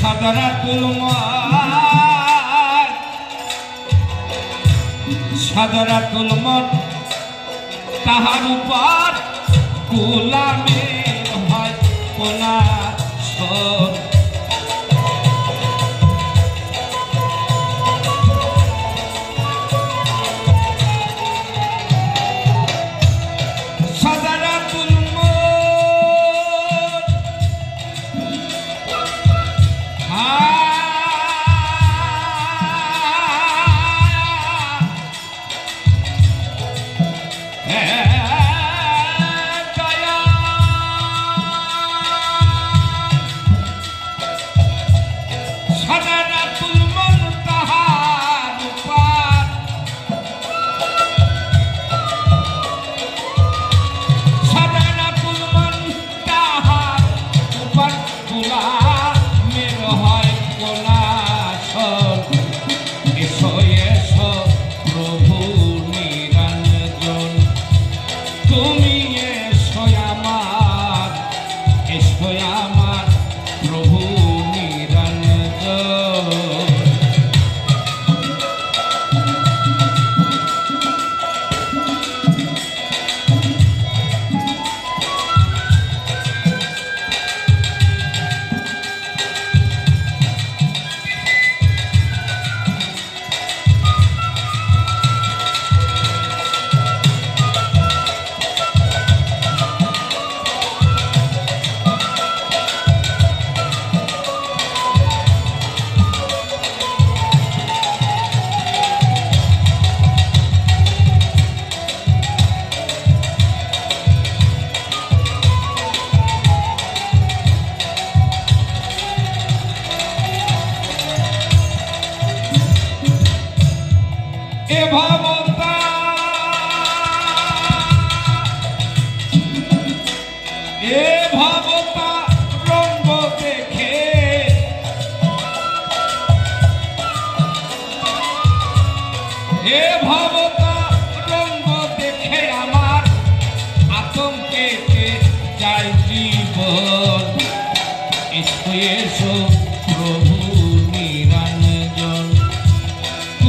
সাদারাতুল সাদারাতুল মন তাহার উপর গোলামের হয় কোনা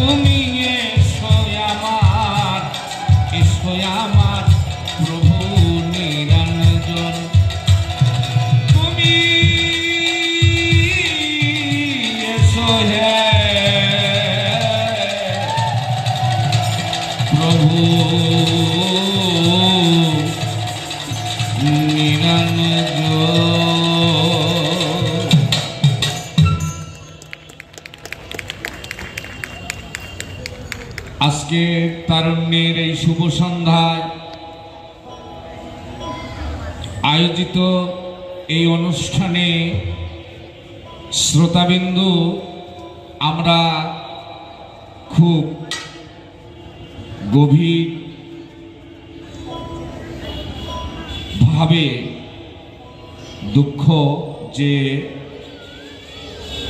তুমি আজকে তারুণ্যের এই শুভ সন্ধ্যায় আয়োজিত এই অনুষ্ঠানে শ্রোতাবিন্দু আমরা খুব গভীর ভাবে দুঃখ যে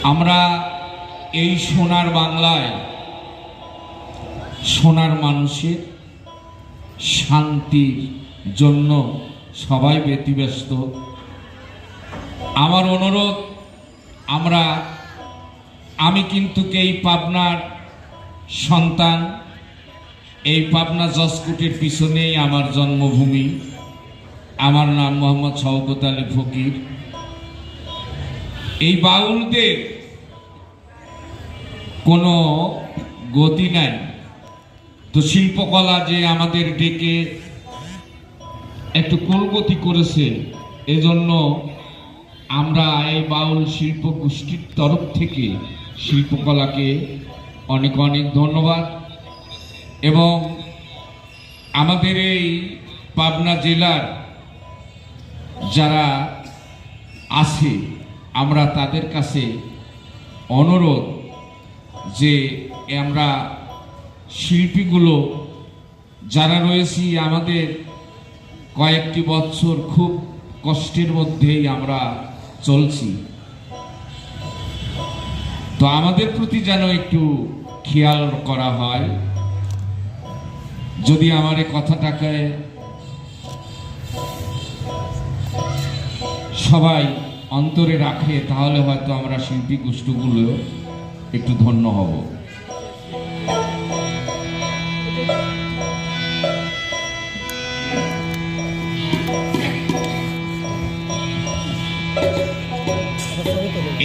আমরা এই সোনার বাংলায় সোনার মানুষের শান্তির জন্য সবাই ব্যতিব্যস্ত। আমার অনুরোধ, আমরা, আমি কিন্তু এই পাবনার সন্তান, এই পাবনা জসকুটির পিছনেই আমার জন্মভূমি। আমার নাম মোহাম্মদ শওকত আলী ফকির। এই বাউলদের কোনো গতি নাই। তো শিল্পকলা যে আমাদের ডেকে একটু কুলগতি করেছে, এজন্য আমরা এই বাউল শিল্প গোষ্ঠীর তরফ থেকে শিল্পকলাকে অনেক অনেক ধন্যবাদ। এবং আমাদের এই পাবনা জেলার যারা আছে, আমরা তাদের কাছে অনুরোধ যে আমরা শিল্পীগুলো যারা রয়েছি আমাদের কয়েকটি বছর খুব কষ্টের মধ্যেই আমরা চলছি। তো আমাদের প্রতি যেন একটু খেয়াল করা হয়। যদি আমার এ কথাটাকে সবাই অন্তরে রাখে, তাহলে হয়তো আমরা শিল্পী গোষ্ঠীগুলো একটু ধন্য হব।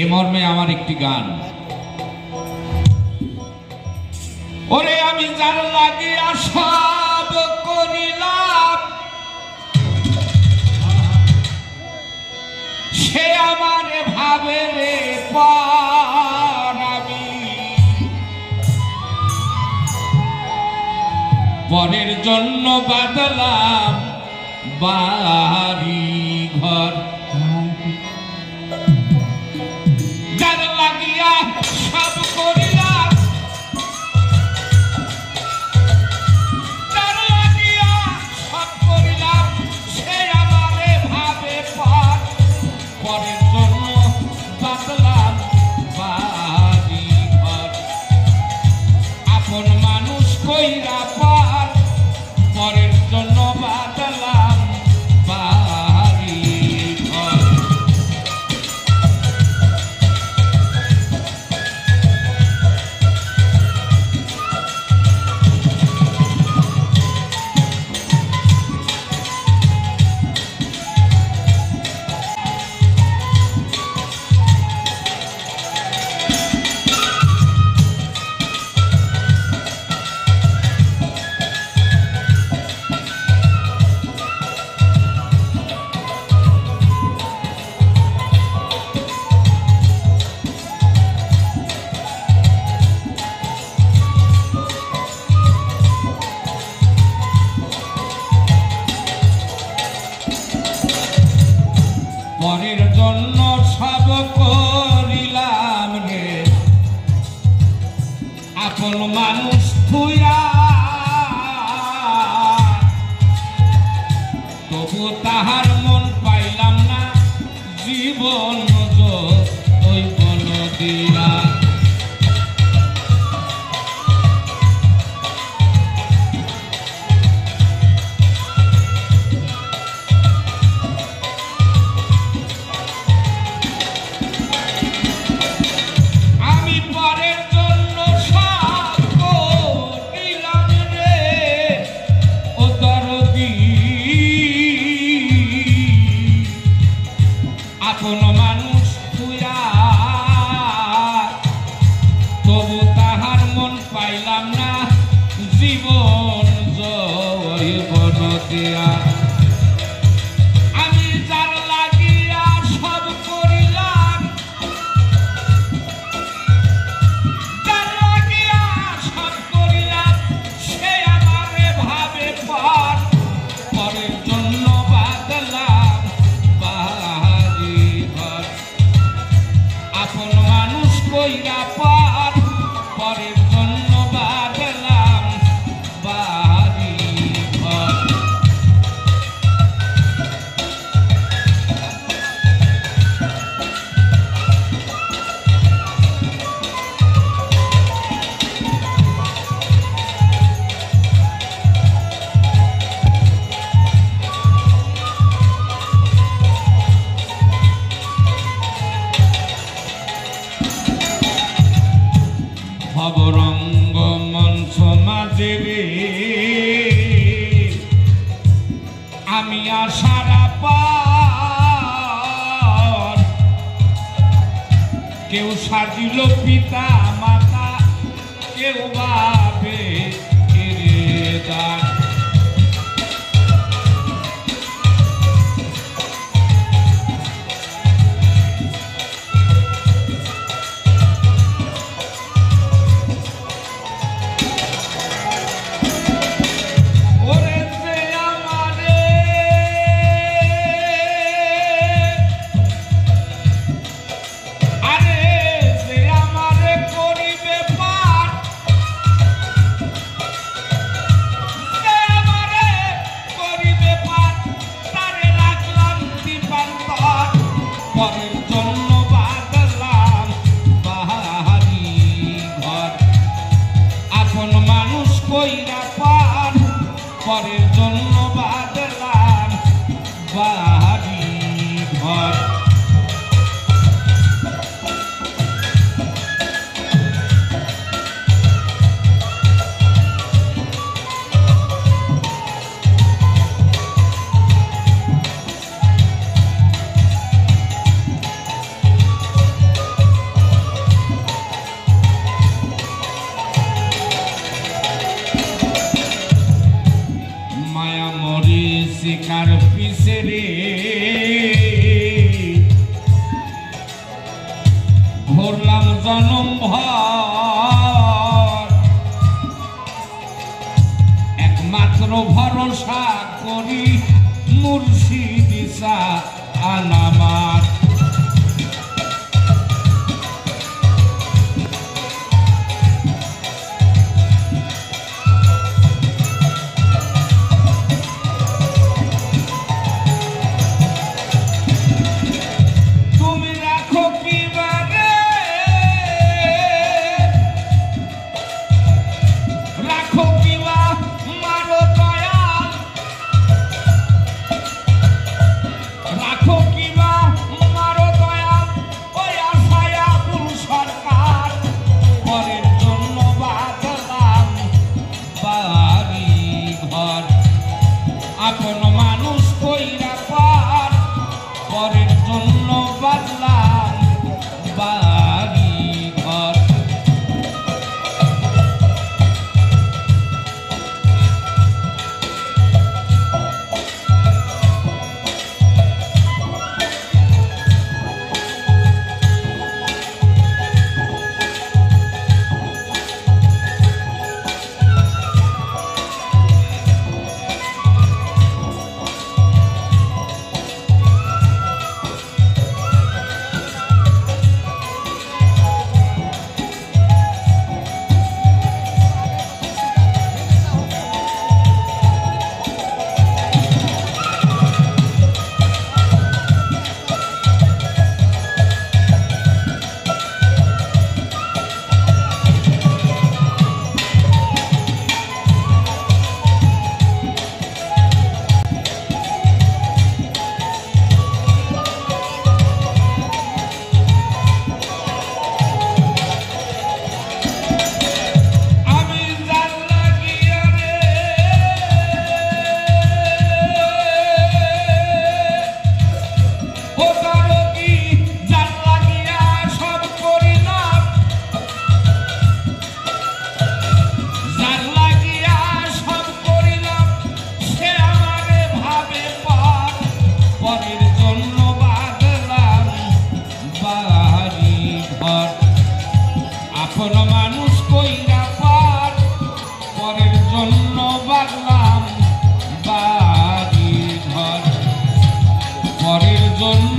এ মর্মে আমার একটি গান। ওরে আমি যার লাগে আসাব করিলাম, সে আমার ভাবে রে পরের জন্য বাদলাম বাড়ি ঘর। জীবন Kono আমি আর সারা পর কেউ সাজিল পিতা মাতা কেউ বাবে দান একমাত্র ভরসা করি মুর্শিদিসা আনামার পরের